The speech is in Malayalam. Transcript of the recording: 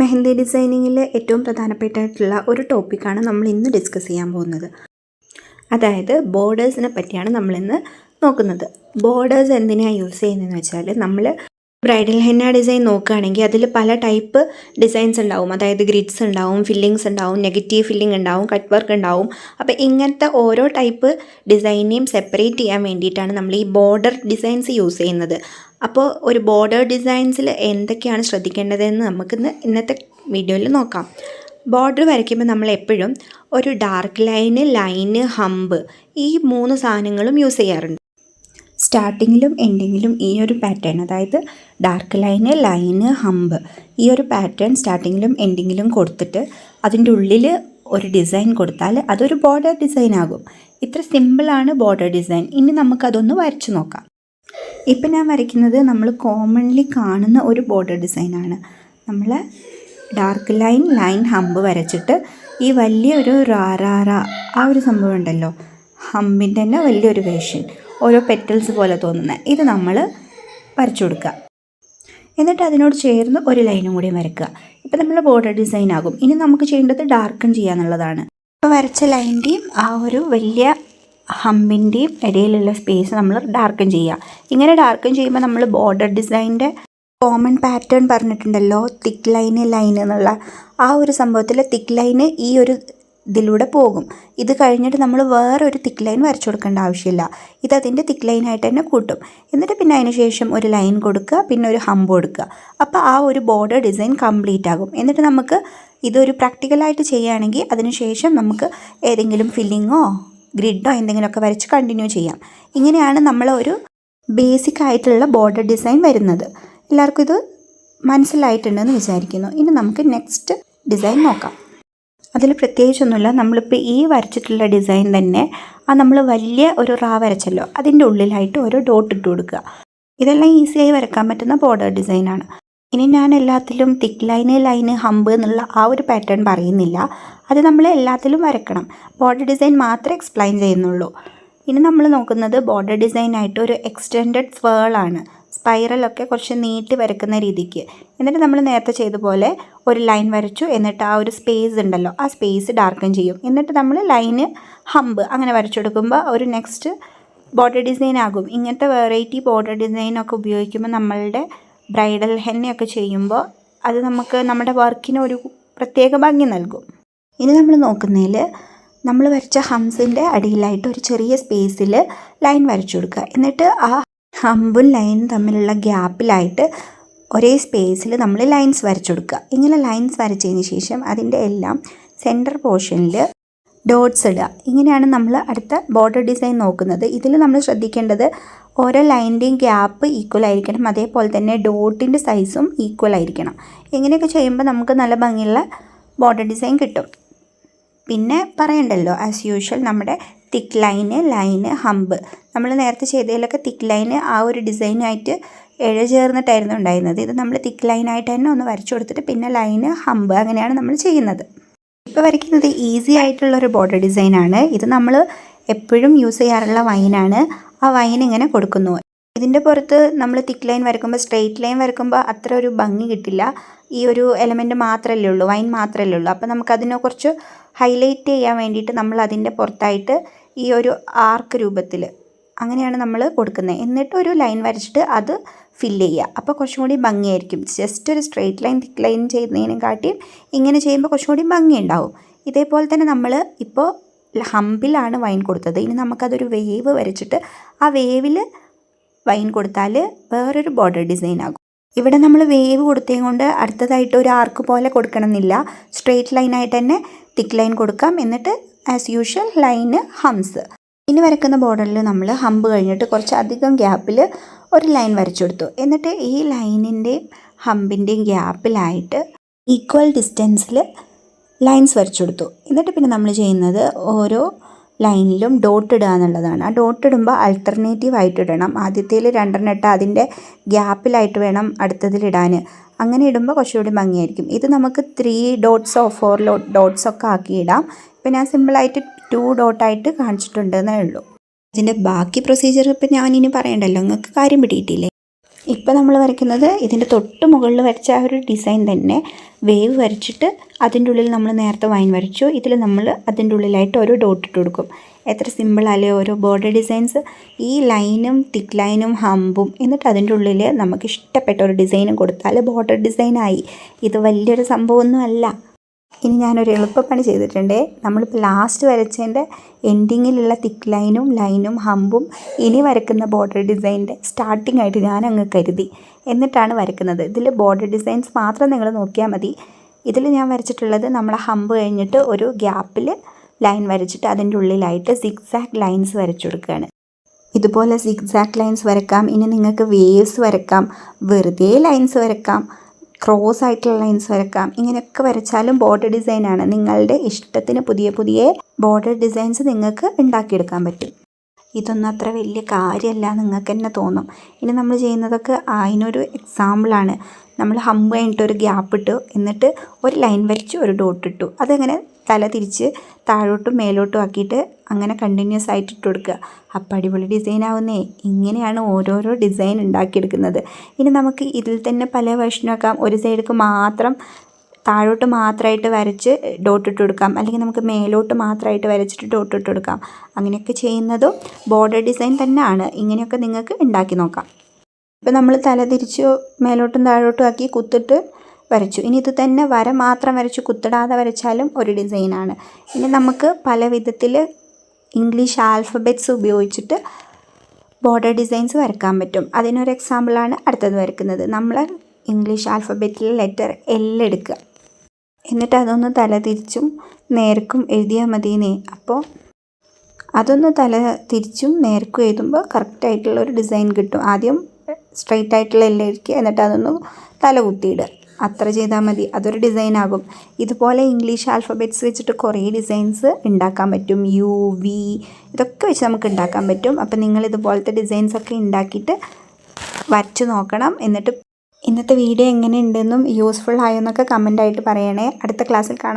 മെഹന്തി ഡിസൈനിങ്ങിൽ ഏറ്റവും പ്രധാനപ്പെട്ടിട്ടുള്ള ഒരു ടോപ്പിക്കാണ് നമ്മൾ ഇന്ന് ഡിസ്കസ് ചെയ്യാൻ പോകുന്നത്. അതായത് ബോർഡേഴ്സിനെ പറ്റിയാണ് നമ്മളിന്ന് നോക്കുന്നത്. ബോർഡേഴ്സ് എന്തിനാണ് യൂസ് ചെയ്യുന്നതെന്ന് വെച്ചാൽ നമ്മൾ ബ്രൈഡൽ ഹെന്ന ഡിസൈൻ നോക്കുകയാണെങ്കിൽ അതിൽ പല ടൈപ്പ് ഡിസൈൻസ് ഉണ്ടാവും. അതായത് ഗ്രിഡ്സ് ഉണ്ടാവും ഫില്ലിങ്സ് ഉണ്ടാവും നെഗറ്റീവ് ഫില്ലിംഗ് ഉണ്ടാവും കട്ട് വർക്ക് ഉണ്ടാവും. അപ്പോൾ ഇങ്ങനത്തെ ഓരോ ടൈപ്പ് ഡിസൈനെയും സെപ്പറേറ്റ് ചെയ്യാൻ വേണ്ടിയിട്ടാണ് നമ്മൾ ഈ ബോർഡർ ഡിസൈൻസ് യൂസ് ചെയ്യുന്നത്. അപ്പോൾ ഒരു ബോർഡർ ഡിസൈൻസിൽ എന്തൊക്കെയാണ് ശ്രദ്ധിക്കേണ്ടതെന്ന് നമുക്കിന്ന് ഇന്നത്തെ വീഡിയോയിൽ നോക്കാം. ബോർഡർ വരയ്ക്കുമ്പോൾ നമ്മൾ എപ്പോഴും ഒരു ഡാർക്ക് ലൈന് ലൈന് ഹമ്പ് ഈ മൂന്ന് സാധനങ്ങളും യൂസ് ചെയ്യാറുണ്ട്. സ്റ്റാർട്ടിങ്ങിലും എൻഡിങ്ങിലും ഈ ഒരു പാറ്റേൺ അതായത് ഡാർക്ക് ലൈന് ലൈന് ഹമ്പ് ഈ ഒരു പാറ്റേൺ സ്റ്റാർട്ടിങ്ങിലും എൻഡിങ്ങിലും കൊടുത്തിട്ട് അതിന്റെ ഉള്ളിൽ ഒരു ഡിസൈൻ കൊടുത്താൽ അതൊരു ബോർഡർ ഡിസൈൻ ആകും. ഇത്ര സിമ്പിളാണ് ബോർഡർ ഡിസൈൻ. ഇനി നമുക്കതൊന്ന് വരച്ചു നോക്കാം. ഇപ്പം ഞാൻ വരയ്ക്കുന്നത് നമ്മൾ കോമൺലി കാണുന്ന ഒരു ബോർഡർ ഡിസൈനാണ് നമ്മൾ ഡാർക്ക് ലൈൻ ലൈൻ ഹമ്പ് വരച്ചിട്ട് ഈ വലിയൊരു റാറാറ ആ ഒരു സംഭവം ഉണ്ടല്ലോ. ഹമ്പിന്റെ തന്നെ വലിയൊരു വേഷൻ ഓരോ പെറ്റൽസ് പോലെ തോന്നുന്ന. ഇത് നമ്മൾ വരച്ചു കൊടുക്കുക. എന്നിട്ട് അതിനോട് ചേർന്ന് ഒരു ലൈനും കൂടി വരയ്ക്കുക ഇപ്പം നമ്മൾ ബോർഡർ ഡിസൈൻ ആകും. ഇനി നമുക്ക് ചെയ്യേണ്ടത് ഡാർക്കൺ ചെയ്യുക എന്നുള്ളതാണ്. ഇപ്പോൾ വരച്ച ലൈന്റെയും ആ ഒരു വലിയ ഹമ്പിന്റെയും ഇടയിലുള്ള സ്പേസ് നമ്മൾ ഡാർക്കൺ ചെയ്യുക. ഇങ്ങനെ ഡാർക്കൺ ചെയ്യുമ്പോൾ നമ്മൾ ബോർഡർ ഡിസൈന്റെ കോമൺ പാറ്റേൺ പറഞ്ഞിട്ടുണ്ടല്ലോ തിക്ക് ലൈന് ലൈൻ എന്നുള്ള. ആ ഒരു സംഭവത്തിൽ തിക്ക് ലൈന് ഈ ഒരു ഇതിലൂടെ പോകും. ഇത് കഴിഞ്ഞിട്ട് നമ്മൾ വേറെ ഒരു തിക്ക് ലൈൻ വരച്ചു കൊടുക്കേണ്ട ആവശ്യമില്ല. ഇത് അതിന്റെ തിക്ക് ലൈനായിട്ട് തന്നെ കൂട്ടും. എന്നിട്ട് പിന്നെ അതിന് ശേഷം ഒരു ലൈൻ കൊടുക്കുക പിന്നെ ഒരു ഹമ്പ് കൊടുക്കുക. അപ്പോൾ ആ ഒരു ബോർഡർ ഡിസൈൻ കംപ്ലീറ്റ് ആകും. എന്നിട്ട് നമുക്ക് ഇതൊരു പ്രാക്ടിക്കലായിട്ട് ചെയ്യുകയാണെങ്കിൽ അതിനുശേഷം നമുക്ക് ഏതെങ്കിലും ഫില്ലിങ്ങോ ഗ്രിഡോ എന്തെങ്കിലുമൊക്കെ വരച്ച് കണ്ടിന്യൂ ചെയ്യാം. ഇങ്ങനെയാണ് നമ്മൾ ഒരു ബേസിക് ആയിട്ടുള്ള ബോർഡർ ഡിസൈൻ വരുന്നത്. എല്ലാവർക്കും ഇത് മനസ്സിലായിട്ടുണ്ടെന്ന് വിചാരിക്കുന്നു. ഇനി നമുക്ക് നെക്സ്റ്റ് ഡിസൈൻ നോക്കാം. അതിൽ പ്രത്യേകിച്ചൊന്നുമില്ല. നമ്മളിപ്പോൾ ഈ വരച്ചിട്ടുള്ള ഡിസൈൻ തന്നെ ആ നമ്മൾ വലിയ ഒരു റാ വരച്ചല്ലോ. അതിന്റെ ഉള്ളിലായിട്ട് ഓരോ ഡോട്ട് ഇട്ട് കൊടുക്കുക. ഇതെല്ലാം ഈസിയായി വരക്കാൻ പറ്റുന്ന ബോർഡർ ഡിസൈനാണ് ഇനി ഞാൻ എല്ലാത്തിലും തിക്ക് ലൈന് ലൈന് ഹമ്പ് എന്നുള്ള ആ ഒരു പാറ്റേൺ പറയുന്നില്ല. അത് നമ്മൾ എല്ലാത്തിലും വരക്കണം. ബോർഡർ ഡിസൈൻ മാത്രമേ എക്സ്പ്ലെയിൻ ചെയ്യുന്നുള്ളൂ. ഇനി നമ്മൾ നോക്കുന്നത് ബോർഡർ ഡിസൈൻ ആയിട്ട് ഒരു എക്സ്റ്റെൻഡഡ് സ്വേളാണ് സ്പൈറലൊക്കെ കുറച്ച് നീട്ടി വരക്കുന്ന രീതിക്ക്. എന്നിട്ട് നമ്മൾ നേരത്തെ ചെയ്ത പോലെ ഒരു ലൈൻ വരച്ചു. എന്നിട്ട് ആ ഒരു സ്പേസ് ഉണ്ടല്ലോ ആ സ്പേസ് ഡാർക്കൻ ചെയ്യും. എന്നിട്ട് നമ്മൾ ലൈന് ഹമ്പ് അങ്ങനെ വരച്ചെടുക്കുമ്പോൾ ഒരു നെക്സ്റ്റ് ബോർഡർ ഡിസൈൻ ആകും. ഇങ്ങനത്തെ വെറൈറ്റി ബോർഡർ ഡിസൈനൊക്കെ ഉപയോഗിക്കുമ്പോൾ നമ്മളുടെ ബ്രൈഡൽ ഹെന്നയൊക്കെ ചെയ്യുമ്പോൾ അത് നമുക്ക് നമ്മുടെ വർക്കിന് ഒരു പ്രത്യേക ഭംഗി നൽകും. ഇനി നമ്മൾ നോക്കുന്നതിൽ നമ്മൾ വരച്ച ഹംസിന്റെ അടിയിലായിട്ട് ഒരു ചെറിയ സ്പേസിൽ ലൈൻ വരച്ചു കൊടുക്കുക. എന്നിട്ട് ആ ഹമ്പും ലൈനും തമ്മിലുള്ള ഗ്യാപ്പിലായിട്ട് ഒരേ സ്പേസിൽ നമ്മൾ ലൈൻസ് വരച്ചു കൊടുക്കുക. ഇങ്ങനെ ലൈൻസ് വരച്ചതിന് ശേഷം അതിന്റെ എല്ലാം സെന്റർ പോർഷനിൽ ഡോട്ട്സ് ഇടുക. ഇങ്ങനെയാണ് നമ്മൾ അടുത്ത ബോർഡർ ഡിസൈൻ നോക്കുന്നത്. ഇതിൽ നമ്മൾ ശ്രദ്ധിക്കേണ്ടത് ഓരോ ലൈനിന്റെയും ഗ്യാപ്പ് ഈക്വൽ ആയിരിക്കണം. അതേപോലെ തന്നെ ഡോട്ടിന്റെ സൈസും ഈക്വൽ ആയിരിക്കണം. ഇങ്ങനെയൊക്കെ ചെയ്യുമ്പോൾ നമുക്ക് നല്ല ഭംഗിയുള്ള ബോർഡർ ഡിസൈൻ കിട്ടും. പിന്നെ പറയണ്ടല്ലോ ആസ് യൂഷ്വൽ നമ്മുടെ തിക്ക് ലൈന് ലൈന് ഹമ്പ് നമ്മൾ നേരത്തെ ചെയ്തതിലൊക്കെ തിക്ക് ലൈന് ആ ഒരു ഡിസൈനായിട്ട് ഇഴ ചേർന്നിട്ടായിരുന്നു ഉണ്ടായിരുന്നത്. ഇത് നമ്മൾ തിക്ക് ലൈനായിട്ട് തന്നെ ഒന്ന് വരച്ചു കൊടുത്തിട്ട് പിന്നെ ലൈന് ഹമ്പ് അങ്ങനെയാണ് നമ്മൾ ചെയ്യുന്നത്. ഇപ്പോൾ വരയ്ക്കുന്നത് ഈസി ആയിട്ടുള്ളൊരു ബോർഡർ ഡിസൈനാണ് ഇത് നമ്മൾ എപ്പോഴും യൂസ് ചെയ്യാറുള്ള വൈനാണ് ആ വൈൻ ഇങ്ങനെ കൊടുക്കുന്നു. ഇതിന്റെ പുറത്ത് നമ്മൾ തിക്ക് ലൈൻ വരക്കുമ്പോൾ സ്ട്രെയിറ്റ് ലൈൻ വരക്കുമ്പോൾ അത്ര ഒരു ഭംഗി കിട്ടില്ല. ഈ ഒരു എലമെന്റ് മാത്രമല്ലേ ഉള്ളൂ വൈൻ മാത്രമല്ലേ ഉള്ളൂ. അപ്പോൾ നമുക്കതിനെ കുറച്ച് ഹൈലൈറ്റ് ചെയ്യാൻ വേണ്ടിയിട്ട് നമ്മൾ അതിന്റെ പുറത്തായിട്ട് ഈ ഒരു ആർക്ക് രൂപത്തിൽ അങ്ങനെയാണ് നമ്മൾ കൊടുക്കുന്നത്. എന്നിട്ട് ഒരു ലൈൻ വരച്ചിട്ട് അത് ഫില്ല് ചെയ്യുക. അപ്പോൾ കുറച്ചും കൂടി ഭംഗിയായിരിക്കും. ജസ്റ്റ് ഒരു സ്ട്രെയിറ്റ് ലൈൻ തിക്ക് ലൈൻ ചെയ്യുന്നതിനെക്കാട്ടിയും ഇങ്ങനെ ചെയ്യുമ്പോൾ കുറച്ചും കൂടി ഭംഗി ഉണ്ടാവും. ഇതേപോലെ തന്നെ നമ്മൾ ഇപ്പോൾ ഹമ്പിലാണ് വൈൻ കൊടുത്തത്. ഇനി നമുക്കതൊരു വേവ് വരച്ചിട്ട് ആ വേവിൽ വൈൻ കൊടുത്താൽ വേറൊരു ബോർഡർ ഡിസൈൻ ആകും. ഇവിടെ നമ്മൾ വേവ് കൊടുത്തേ കൊണ്ട് അടുത്തതായിട്ട് ഒരു ആർക്ക് പോലെ കൊടുക്കണമെന്നില്ല. സ്ട്രെയിറ്റ് ലൈനായിട്ട് തന്നെ തിക്ക് ലൈൻ കൊടുക്കാം. എന്നിട്ട് ആസ് യൂഷ്വൽ ലൈന് ഹംസ്. ഇനി വരക്കുന്ന ബോർഡറിൽ നമ്മൾ ഹമ്പ് കഴിഞ്ഞിട്ട് കുറച്ച് അധികം ഗ്യാപ്പിൽ ഒരു ലൈൻ വരച്ചെടുത്തു എന്നിട്ട് ഈ ലൈനിന്റെയും ഹമ്പിന്റെയും ഗ്യാപ്പിലായിട്ട് ഈക്വൽ ഡിസ്റ്റൻസിൽ ലൈൻസ് വരച്ചു കൊടുത്തു എന്നിട്ട് പിന്നെ നമ്മൾ ചെയ്യുന്നത് ഓരോ ലൈനിലും ഡോട്ട് ഇടുക എന്നുള്ളതാണ്. ആ ഡോട്ട് ഇടുമ്പോൾ അൾട്ടർനേറ്റീവ് ആയിട്ട് ഇടണം. ആദ്യത്തേൽ രണ്ടെണ്ണം ഇട്ട് അതിന്റെ ഗ്യാപ്പിലായിട്ട് വേണം അടുത്തതിലിടാൻ അങ്ങനെ ഇടുമ്പോൾ കുറച്ചുകൂടി ഭംഗിയായിരിക്കും. ഇത് നമുക്ക് ത്രീ ഡോട്ട്സോ ഫോർ ഡോട്ട്സോ ഒക്കെ ആക്കി ഇടാം. ഇപ്പം ഞാൻ സിമ്പിളായിട്ട് ടു ഡോട്ടായിട്ട് കാണിച്ചിട്ടുണ്ടെന്നേ ഉള്ളൂ. ഇതിന്റെ ബാക്കി പ്രൊസീജിയർ ഇപ്പം ഞാനിനി പറയണ്ടല്ലോ. നിങ്ങൾക്ക് കാര്യം പിടിയിട്ടില്ലേ? ഇപ്പം നമ്മൾ വരയ്ക്കുന്നത് ഇതിന്റെ തൊട്ട് മുകളിൽ വരച്ച ആ ഒരു ഡിസൈൻ തന്നെ. വേവ് വരച്ചിട്ട് അതിന്റെ ഉള്ളിൽ നമ്മൾ നേരത്തെ വൈൻ വരച്ചു. ഇതിൽ നമ്മൾ അതിന്റെ ഉള്ളിലായിട്ട് ഓരോ ഡോട്ട് ഇട്ട് കൊടുക്കും. എത്ര സിമ്പിളല്ലേ ഓരോ ബോർഡർ ഡിസൈൻസ്. ഈ ലൈനും തിക്ക് ലൈനും ഹമ്പും എന്നിട്ട് അതിന്റെ ഉള്ളിൽ നമുക്ക് ഇഷ്ടപ്പെട്ട ഒരു ഡിസൈനും കൊടുത്താൽ ബോർഡർ ഡിസൈനായി ഇത് വലിയൊരു സംഭവമൊന്നും അല്ല ഇനി ഞാനൊരു എളുപ്പപ്പണി ചെയ്തിട്ടുണ്ട്. നമ്മളിപ്പോൾ ലാസ്റ്റ് വരച്ചതിന്റെ എൻഡിങ്ങിലുള്ള തിക്ക് ലൈനും ലൈനും ഹമ്പും ഇനി വരക്കുന്ന ബോർഡർ ഡിസൈനിന്റെ സ്റ്റാർട്ടിംഗ് ആയിട്ട് ഞാൻ അങ്ങ് കരുതി. എന്നിട്ടാണ് വരക്കുന്നത്. ഇതിൽ ബോർഡർ ഡിസൈൻസ് മാത്രം നിങ്ങൾ നോക്കിയാൽ മതി. ഇതിൽ ഞാൻ വരച്ചിട്ടുള്ളത് നമ്മളെ ഹമ്പ് കഴിഞ്ഞിട്ട് ഒരു ഗ്യാപ്പിൽ ലൈൻ വരച്ചിട്ട് അതിന്റെ ഉള്ളിലായിട്ട് സിക്സാക്ക് ലൈൻസ് വരച്ചു കൊടുക്കുകയാണ് ഇതുപോലെ സിക്സാക്ക് ലൈൻസ് വരക്കാം. ഇനി നിങ്ങൾക്ക് വേവ്സ് വരക്കാം. വെറുതെ ലൈൻസ് വരക്കാം. ക്രോസ് ആയിട്ടുള്ള ലൈൻസ് വരക്കാം. ഇങ്ങനെയൊക്കെ വരച്ചാലും ബോർഡർ ഡിസൈനാണ് നിങ്ങളുടെ ഇഷ്ടത്തിന് പുതിയ പുതിയ ബോർഡർ ഡിസൈൻസ് നിങ്ങൾക്ക് ഉണ്ടാക്കിയെടുക്കാൻ പറ്റും. ഇതൊന്നും അത്ര വലിയ കാര്യമല്ല നിങ്ങൾക്ക് തന്നെ തോന്നും. ഇനി നമ്മൾ ചെയ്യുന്നതൊക്കെ അതിനൊരു എക്സാമ്പിളാണ് നമ്മൾ ഹമ്പ് കഴിഞ്ഞിട്ട് ഒരു ഗ്യാപ്പ് ഇട്ടു. എന്നിട്ട് ഒരു ലൈൻ വരച്ച് ഒരു ഡോട്ട് ഇട്ടു. അതങ്ങനെ? തല തിരിച്ച് താഴോട്ടും മേലോട്ടും ആക്കിയിട്ട് അങ്ങനെ കണ്ടിന്യൂസ് ആയിട്ട് ഇട്ട് കൊടുക്കുക. അപ്പം അടിപൊളി ഡിസൈൻ ആവുന്നേ. ഇങ്ങനെയാണ് ഓരോരോ ഡിസൈൻ ഉണ്ടാക്കിയെടുക്കുന്നത്. ഇനി നമുക്ക് ഇതിൽ തന്നെ പല വേർഷനാക്കാം ഒരു സൈഡിലേക്ക് മാത്രം താഴോട്ട് മാത്രമായിട്ട് വരച്ച് ഡോട്ട് ഇട്ട് കൊടുക്കാം. അല്ലെങ്കിൽ നമുക്ക് മേലോട്ട് മാത്രമായിട്ട് വരച്ചിട്ട് ഡോട്ട് ഇട്ട് കൊടുക്കാം. അങ്ങനെയൊക്കെ ചെയ്യുന്നതും ബോർഡർ ഡിസൈൻ തന്നെയാണ്. ഇങ്ങനെയൊക്കെ നിങ്ങൾക്ക് ഉണ്ടാക്കി നോക്കാം. ഇപ്പം നമ്മൾ തല തിരിച്ച് മേലോട്ടും താഴോട്ടും ആക്കി കുത്തിട്ട് വരച്ചു. ഇനി ഇത് തന്നെ വര മാത്രം വരച്ച് കുത്തിടാതെ വരച്ചാലും ഒരു ഡിസൈനാണ്. ഇനി നമുക്ക് പല വിധത്തിൽ ഇംഗ്ലീഷ് ആൽഫബറ്റ്സ് ഉപയോഗിച്ചിട്ട് ബോർഡർ ഡിസൈൻസ് വരക്കാൻ പറ്റും. അതിനൊരു എക്സാമ്പിളാണ് അടുത്തത് വരക്കുന്നത് നമ്മൾ ഇംഗ്ലീഷ് ആൽഫബറ്റിലെ ലെറ്റർ എൽ എടുക്കുക. എന്നിട്ട് അതൊന്ന് തല തിരിച്ചും നേർക്കും എഴുതിയാൽ മതിയെന്നേ. അപ്പോൾ അതൊന്ന് തല തിരിച്ചും നേർക്കും എഴുതുമ്പോൾ കറക്റ്റായിട്ടുള്ള ഒരു ഡിസൈൻ കിട്ടും. ആദ്യം സ്ട്രൈറ്റ് ആയിട്ടുള്ള എല്ലാം ഇരിക്കുക എന്നിട്ട് അതൊന്ന് തല കുത്തിയിടുക. അത്ര ചെയ്താൽ മതി. അതൊരു ഡിസൈൻ ആകും. ഇതുപോലെ ഇംഗ്ലീഷ് ആൽഫബറ്റ്സ് വെച്ചിട്ട് കുറേ ഡിസൈൻസ് ഉണ്ടാക്കാൻ പറ്റും. യു വി ഇതൊക്കെ വെച്ച് നമുക്ക് ഉണ്ടാക്കാൻ പറ്റും. അപ്പം നിങ്ങൾ ഇതുപോലത്തെ ഡിസൈൻസൊക്കെ ഉണ്ടാക്കിയിട്ട് വരച്ച് നോക്കണം. എന്നിട്ട് ഇന്നത്തെ വീഡിയോ എങ്ങനെയുണ്ടെന്നും യൂസ്ഫുൾ ആയോ എന്നൊക്കെ കമന്റായിട്ട് പറയണേ. അടുത്ത ക്ലാസ്സിൽ കാണാം.